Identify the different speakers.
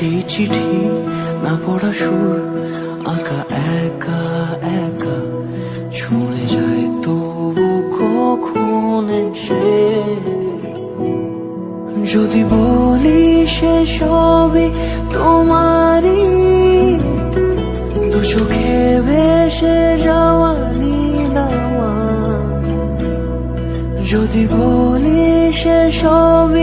Speaker 1: সেই চিঠি না পড়া সুর, আঁকা একা একা ছুঁয়ে যায় তবু কখন সে যদি বলি সে সবই তোমারই, দু চোখে ভেসে যাওয়া যদি বলি সে সবই